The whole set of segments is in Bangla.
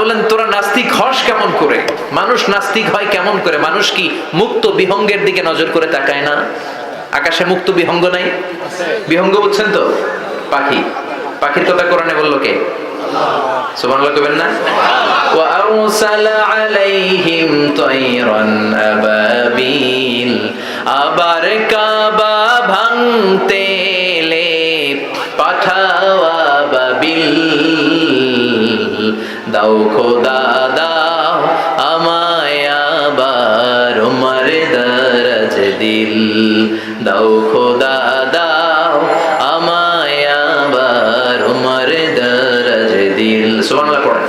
বললেন তোরা নাস্তিক হস কেমন করে? মানুষ নাস্তিক হয় কেমন করে? মানুষ কি মুক্ত বিহঙ্গের দিকে নজর করে তাকায় না? আকাশে মুক্ত বিহঙ্গ নাই? বিহঙ্গ বুঝছেন তো? পাখি। পাখির কথা কোরআনে বলল কে? আবার কাবা ভাঙতে পাঠাওয়া বাবিল। দাও খোদা দাও আমায় আবার দরজ দিল। দাও খোদা দাও আমায় আবার উমর দরজ দিল। সুবহানাল্লাহ পড়েন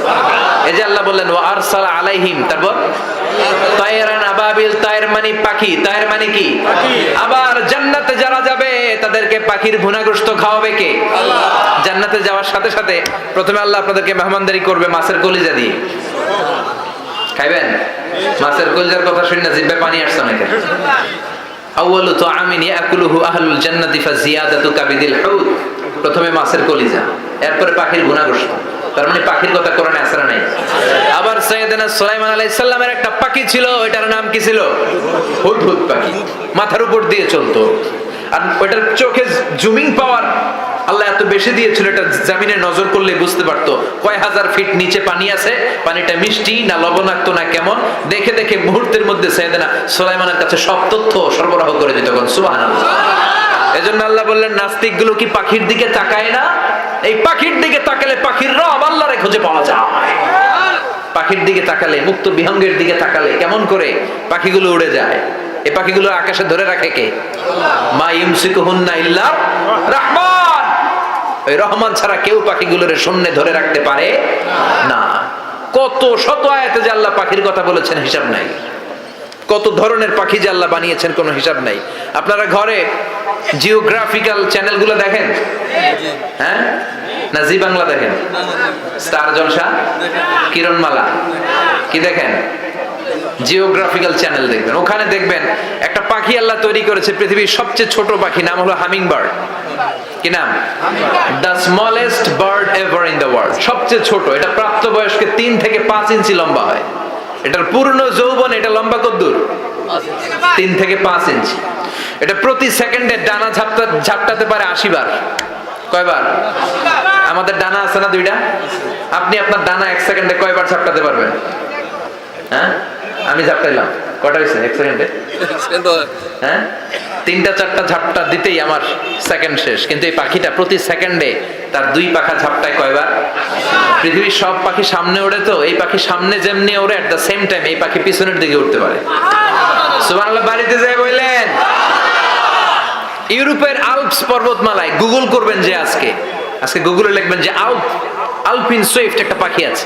এই যে আল্লাহ বললেন ওয়া আরসালা আলাইহিম তারপর তায়রান আবাবিল তায়ের মানে পাখি তায়ের মানে কি? আবার জান্নাতে তাদেরকে পাখির ভুনাগ্রস্ত খাওয়াবে কে? জান্নাতে যাওয়ার সাথে সাথে প্রথমে আল্লাহ আপনাদেরকে মেহমানদারি করবে মাছের কলিজা দিয়ে। খাইবেন? মাছের কলিজার কথা শুনে জিব্বে পানি আসছে নাকি? আউয়ালু তুআমিন ইয়াকুলুহু আহলুল জান্নাতি ফাজিয়াদাতু কাবিদিল হুদ। প্রথমে মাছের কলিজা এরপরে পাখির গুণাগ্রস্ত তার মানে পাখির কথা কোরআনে আছে না নাই? আবার সৈয়দনা সুলাইমান আলাইহিস সালামের একটা পাখি ছিল ওইটার নাম কি ছিল? হুদহুদ পাখি। মাথার উপর দিয়ে চলতো। আর ওইটার চোখে জুমিং পাওয়ার আল্লাহ এত বেশি দিয়েছিল, এটা জামিনে নজর করলে বুঝতে পারতো। কয় হাজার ফিট নিচে পানি আছে, পানিটা মিষ্টি না লবণাক্ত না কেমন? দেখে দেখে মুহূর্তের মধ্যে সৈয়দনা সুলাইমানের কাছে সব তথ্য সরবরাহ করে দিত তখন সুবহানাল্লাহ। এজন্য আল্লাহ বললেন নাস্তিকগুলো কি পাখির দিকে তাকায় না? এই পাখির দিকে তাকালে পাখির রব আল্লাহরে খুঁজে পাওয়া যায়। পাখির দিকে তাকালে, মুক্ত বিহঙ্গের দিকে তাকালে, কেমন করে? পাখিগুলো উড়ে যায়। এই পাখিগুলো আকাশে ধরে রাখে কে? মা ইউমসিকুহুন্না ইল্লা রাহমান। ওই রহমান ছাড়া কেউ পাখিগুলোর শূন্যে ধরে রাখতে পারে না। কত শত আয়াতে যে আল্লাহ পাখির কথা বলেছেন হিসাব নাই। কত ধরনের পাখি যে আল্লাহ বানিয়েছেন কোনো হিসাব নাই। আপনারা ঘরে জিওগ্রাফিক্যাল চ্যানেলগুলো দেখেন? হ্যাঁ? না জি বাংলা দেখেন? স্টার জলসা? কিরণমালা? কি দেখেন? জিওগ্রাফিক্যাল চ্যানেল দেখবেন। ওখানে দেখবেন একটা পাখি আল্লাহ তৈরি করেছে পৃথিবীর সবচেয়ে ছোট পাখি নাম হলো হামিং বার্ড কি নাম? The smallest bird ever in the world সবচেয়ে ছোট। এটা প্রাপ্তবয়স্কে তিন থেকে পাঁচ ইঞ্চি লম্বা হয়। এটার পূর্ণ যৌবন এটা লম্বা কদ্দূর? তিন থেকে পাঁচ ইঞ্চি। এটা প্রতি সেকেন্ডে ডানা ঝাপটা ঝাপটাতে পারে আশি বার। কয়বার? আমাদের ডানা আছে না দুইটা? আপনি আপনার ডানা এক সেকেন্ডে কয়বার ঝাপটাতে পারবেন? হ্যাঁ? আমি ঝাপটাইলাম কটা হয়েছে? এক সেকেন্ডে হ্যাঁ? তিনটা চারটা ঝাপটা দিতেই আমার সেকেন্ড শেষ। কিন্তু এই পাখিটা প্রতি সেকেন্ডে তার দুই পাখা ঝাপটায় কয়বার? পৃথিবীর সব পাখি সামনে ওড়ে তো এই পাখি সামনে যেমনি ওড়ে এট দ্য সেম টাইম এই পাখি পিছনের দিকে উঠতে পারে। সুবহানাল্লাহ বাড়িতে যাই বললেন। ইউরোপের আলপস পর্বতমালায় গুগল করবেন যে আজকে। আজকে গুগলে লিখবেন যে আলপ আলপিন সুইফট একটা পাখি আছে।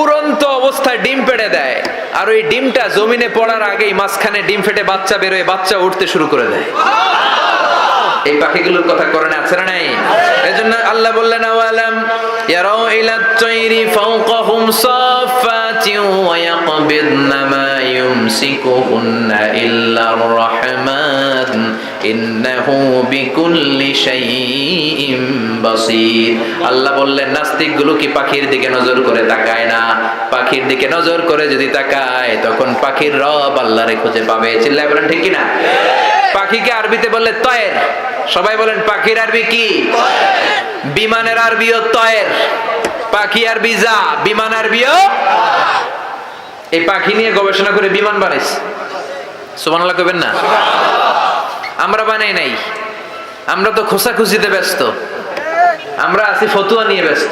উড়ন্ত অবস্থায় ডিম পেড়ে দেয়। আর ওই ডিমটা জমিনে পড়ার আগেই মাঝখানে ডিম ফেটে বাচ্চা বেরোয়, বাচ্চা উঠতে শুরু করে দেয়। এই পাখিগুলোর কথা কোরআনে আছে না নাই? এজন্য আল্লাহ বললেন, আওয়ালাম ইয়ারাউ ইলা তাইরি ফাওকাহুম সাফাতিন ওয়া ইয়াকবিদনা মা ইউমসিকুহুন্না ইল্লার রাহমান। ইন্নাহু বিকুল্লি শাইইন বাসীর। আল্লাহ বললেন, নাস্তিকগুলো কি পাখির দিকে নজর করে তাকায় না? পাখির দিকে নজর করে যদি তাকায়, তখন পাখির রব আল্লাহরে খুঁজে পাবে। চিল্লায় বলেন, ঠিক কি না পাখিকে আরবিতে বললে তয়ের। সবাই বলেন, পাখির আরবি কি? বিমানের আরবিও তয়ের। পাখি আরবি যা, বিমান আরবিও এই পাখি নিয়ে গবেষণা করে বিমান বানাইছে। সুবহানাল্লাহ কইবেন না? আমরা বানাই নাই। আমরা তো খোসাখুচিতে ব্যস্ত। আমরা আছি ফতুয়া নিয়ে ব্যস্ত।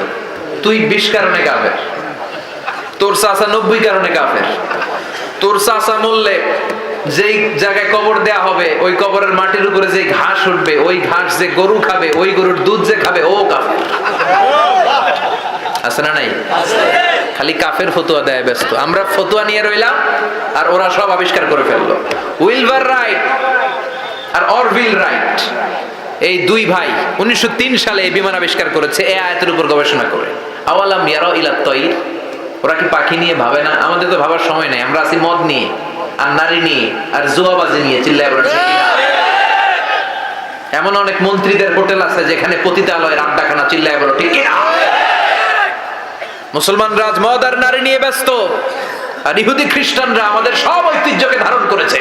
তুই বিশ কারণে কাফের। তোর চাচা নব্বই কারণে কাফের। তোর চাচা মরলে যেই জায়গায় কবর দেয়া হবে, ওই কবরের মাটির উপরে যে ঘাস উঠবে, ওই ঘাস যে গরু খাবে, ওই গরুর দুধ যে খাবে, ও কাফের। আছে না নাই? খালি কাফের ফতুয়া দেয় ব্যস্ত। আমরা ফতুয়া নিয়ে রইলাম আর ওরা সব আবিষ্কার করে ফেলল। উইলভার রাইট। আর অরভিল রাইট, এই দুই ভাই উনিশশো সালে এই বিমান আবিষ্কার করেছে, এই আয়াতের উপর গবেষণা করে। আওয়ালাম ইয়ারা ইলা তৈর, ওরা কি পাখি নিয়ে ভাবে না? আমাদের তো ভাবার সময় নাই, আমরা আছি মদ নিয়ে, আর নারী নিয়ে, আর জুয়াবাজি নিয়ে, চিল্লায়? এমন অনেক মন্ত্রীদের হোটেল আছে যেখানে পতিতালয়ের আড্ডাখানা চিল্লায় বলো ঠিক মুসলমান রাজ মদ আর নারী নিয়ে ব্যস্ত, আর ইহুদি খ্রিস্টানরা আমাদের সব ঐতিহ্যকে ধারণ করেছে।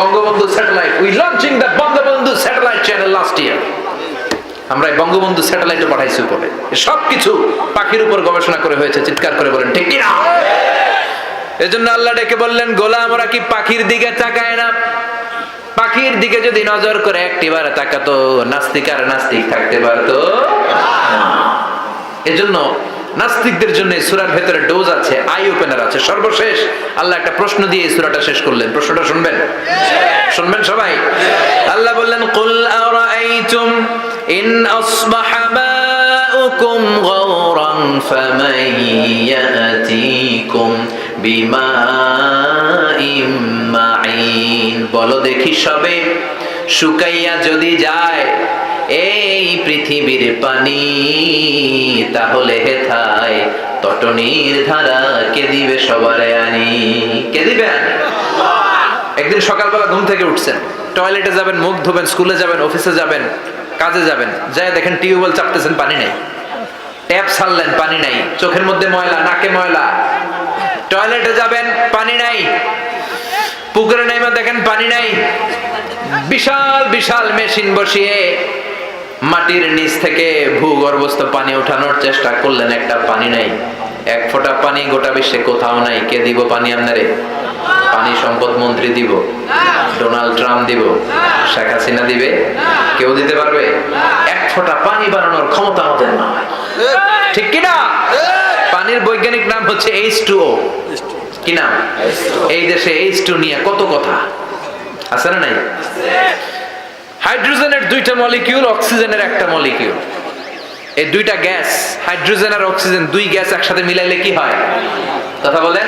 Bangabandhu satellite. We launching the Bangabandhu satellite channel last year আমরা বঙ্গবন্ধু স্যাটেলাইটও পাঠাইছি উপরে। পাখির উপর গবেষণা করে হয়েছে, চিৎকার করে বলেন, ঠিক কিনা? আল্লাহ ডেকে বললেন কি পাখির দিকে তাকায় না? পাখির দিকে যদি নজর করে একটিবার তাকাতো, নাস্তিক আর নাস্তিক থাকতে পারতো। এজন্য নাস্তিকদের জন্য এই সূরার ভেতরে ডোজ আছে, আই ওপেনার আছে। সর্বশেষ আল্লাহ একটা প্রশ্ন দিয়ে এই সূরাটা শেষ করলেন। প্রশ্নটা শুনবেন? শুনবেন সবাই? আল্লাহ বললেন, কুল আরাআইতুম ইন আসবাহা মাউকুম গাওরান ফামান ইয়াতিকুম বিমাইম মাইন বলো দেখি সবে শুকাইয়া যদি যায় এই পৃথিবীর পানি, তাহলে হেথায় তটনির ধারা কে দিবে সবারে আনি? কে দিবে একদিন সকালবেলা ঘুম থেকে উঠছেন, টয়লেটে যাবেন, মুখ ধোবেন, স্কুলে যাবেন, অফিসে যাবেন, কাজে যাবেন যাই দেখেন টিউবওয়েল চাপতেছেন, পানি নেই। ট্যাপ ছাড়লেন, পানি নাই। চোখের মধ্যে ময়লা, নাকে ময়লা। টয়লেটে যাবেন, পানি নাই। পুকুরে নাইমা দেখেন, পানি নাই। বিশাল বিশাল মেশিন বসিয়ে মাটির নিচ থেকে ভূগর্ভস্থ পানি ওঠানোর চেষ্টা করলেন, একটা পানি নাই। এক ফোঁটা পানি গোটা বিশ্বে কোথাও নাই। কে দিব পানি আপনারে? পানি সম্পদ মন্ত্রী দিব। ডোনাল্ড ট্রাম্প দিব। শেখ হাসিনা দিবে। কেউ দিতে পারবে? এক ফোঁটা পানি বানানোর ক্ষমতা আমাদের না ঠিক কিনা? পানির বৈজ্ঞানিক নাম হচ্ছে এইচ টু ও। কি নাম? এই দেশে এইচ টু নিয়ে কত কথা? আছে না নাই? হাইড্রোজেনের দুইটা মলিকিউল, অক্সিজেনের একটা মলিকিউল। এই দুইটা গ্যাস, হাইড্রোজেন আর অক্সিজেন, দুই গ্যাস একসাথে মিলাইলে কি হয়? কথা বলেন।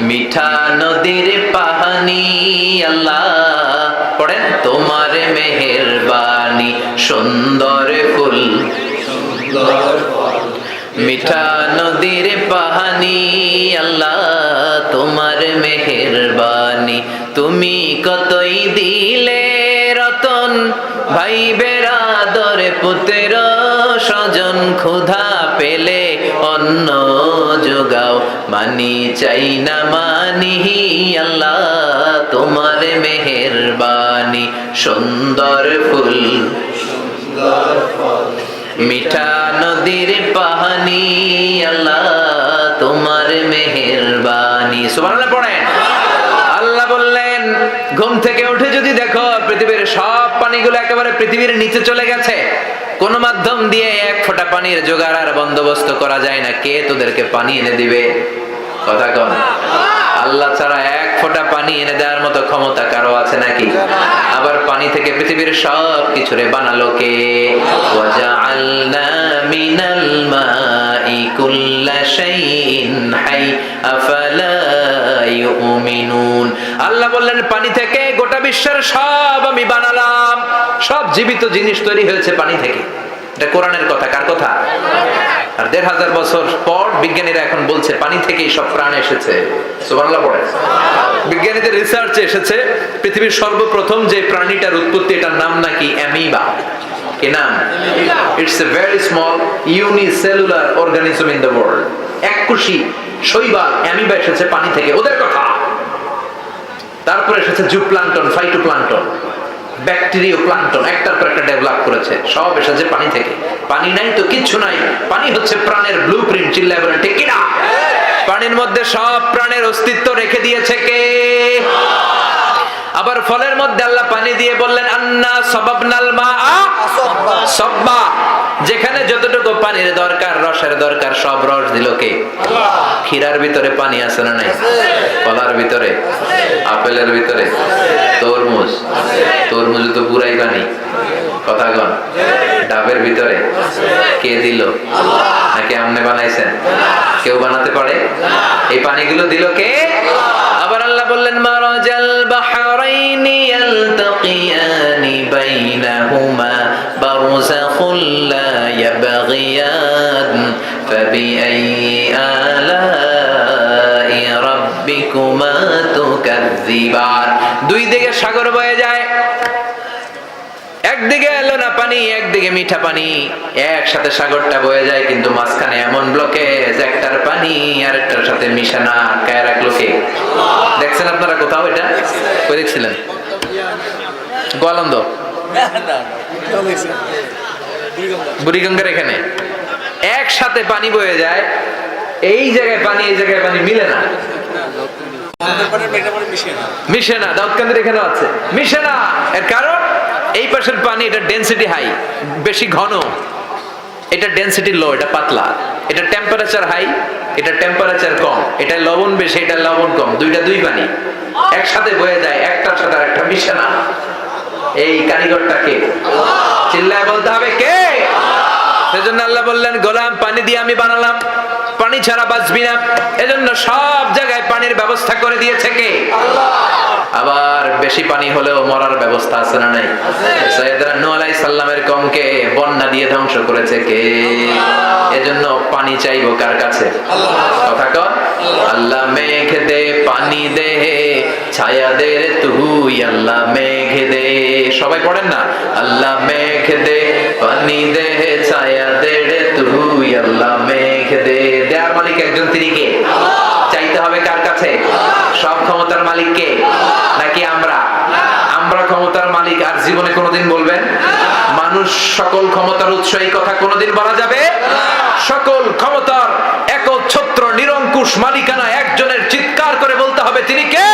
মিঠা নদীর পাহানি, আল্লাহ। পড়েন, তোমার মেহেরবানি, সুন্দর ফুল। মিঠা নদীর পাহানি, আল্লাহ, তোমার মেহেরবানি। তুমি কতই দিলে ভাই বেরাদর পুত্র স্বজন, ক্ষুধা পেলে অন্ন যোগাও। মানি চাই না মানি, আল্লাহ তোমার মেহেরবানি। সুন্দর ফুল। মিঠা নদীর পাহানি, আল্লাহ তোমার মেহেরবানি। সুবহানাল্লাহ বললেন ঘুম থেকে উঠে যদি দেখো পৃথিবীর সব পানিগুলো একেবারে পৃথিবীর নিচে চলে গেছে, কোন মাধ্যম দিয়ে এক ফোঁটা পানির জোগাড় আর বন্দোবস্ত করা যায় না। কে তোদেরকে পানি এনে দিবে? কথা কন। আল্লাহ ছাড়া এক ফোঁটা পানি এনে দেওয়ার মতো ক্ষমতা কারও আছে নাকি? আবার পানি থেকে পৃথিবীর সব কিছুরে বানালো কে? আল্লাহ বললেন, পানি থেকে গোটা বিশ্বের সব আমি বানালাম। সব জীবিত জিনিস তৈরি হয়েছে পানি থেকে। এটা কোরআনের কথা, কার কথা? আর দেড় হাজার বছর পর বিজ্ঞানীরা এখন বলছে, পানি থেকেই সব প্রাণ এসেছে। সুবহানাল্লাহ পড়ে। বিজ্ঞানীদের রিসার্চে এসেছে পৃথিবীর সর্বপ্রথম যে প্রাণীটার উৎপত্তি এটার নাম নাকি অ্যামিবা কি নাম? It's a very small unicellular organism in the world এককুশি শৈবাল অ্যামিবা এসেছে পানি থেকে ওদের কথা। তারপরে এসেছে জুপ্লান্টন ফাইটোপ্লান্টন ব্যাকটেরিয়া প্লান্টন একটার পর একটা ডেভেলপ করেছে। সব এসেছে পানি থেকে। পানি নাই তো কিচ্ছু নাই। পানি হচ্ছে প্রাণের ব্লু প্রিন্ট ঠিক কিনা পানির মধ্যে সব প্রাণের অস্তিত্ব রেখে দিয়েছে কে? আবার ফলের মধ্যে আল্লাহ পানি দিয়ে বললেন, আন্না সবাবনাল মা সব্বা। যেখানে যতটুকু পানির দরকার, রসের দরকার, সব রস দিল কে? ক্ষীরার ভিতরে পানি আছে না নাই? কলার ভিতরে? আপেলের ভিতরে? তরমুজ? তরমুজ তো পুরাই পানি। কথা ডাবের ভিতরে? কে দিল? নাকি আমনে বানাইছেন? কেউ বানাতে পারে? এই পানিগুলো দিল কে? আবার আল্লাহ বললেন বারযাখুল লা ফাবিআইয়ি আলাই রাব্বিকুমা দুই দিকে সাগর বয়ে যায় একদিকে এলো না পানি একদিকে মিঠা পানি। একসাথে সাগরটা বয়ে যায় কিন্তু মাঝখানে এমন ব্লকেজ একটার পানি আর একটার সাথে মিশা না। আটকায় রাখল কে দেখছেন আপনারা কোথাও এটা? কই দেখছিলেন? গোয়ালন্দ। বুড়িগঙ্গার এখানে। একসাথে পানি বয়ে যায়। এই জায়গায় পানি এই জায়গায় পানি মিলে না। মিশে না। দাউদকান্দির এখানেও আছে। মিশে না। এর কারণ? এই পাশের পানি, এটা ডেনসিটি হাই বেশি ঘন। এটা ডেনসিটি লো এটা পাতলা। এটা টেম্পারেচার হাই এটা টেম্পারেচার কম। এটা লবণ বেশি, এটা লবণ কম। দুইটা দুই পানি। একসাথে বয়ে যায় একটার সাথে একটা মিশে না এই কারিগরটা কে? চিল্লায় বলতে হবে কে? সেজন্য আল্লাহ বললেন, গোলাম, পানি দিয়ে আমি বানালাম। পানি ছাড়া বাঁচবি না। এজন্য সব জায়গায় পানির ব্যবস্থা করে দিয়েছে কে? আবার বেশি পানি হলেও মরার ব্যবস্থা আছে না নাই? নূহ আলাইহিস সালামের কমকে বন্যা দিয়ে ধ্বংস করেছে কে? এজন্য পানি চাইব কার কাছে? কথা কর আল্লাহ মেঘ দে পানি দে ছায়া দে রে তুই আল্লাহ মেঘ দে। সবাই পড়েন না? আল্লাহ মেঘ দে পানি দে একজন তিনি কে চাইতে হবে কার কাছে? সব ক্ষমতার মালিক কে নাকি আমরা? আমরা ক্ষমতার মালিক আর জীবনে কোনোদিন বলবেন? মানুষ সকল ক্ষমতার উৎস, এই কথা কোনোদিন বলা যাবে? সকল ক্ষমতার একচ্ছত্র, নিরঙ্কুশ মালিকানা একজনের চিৎকার করে বলতে হবে, তিনি কে?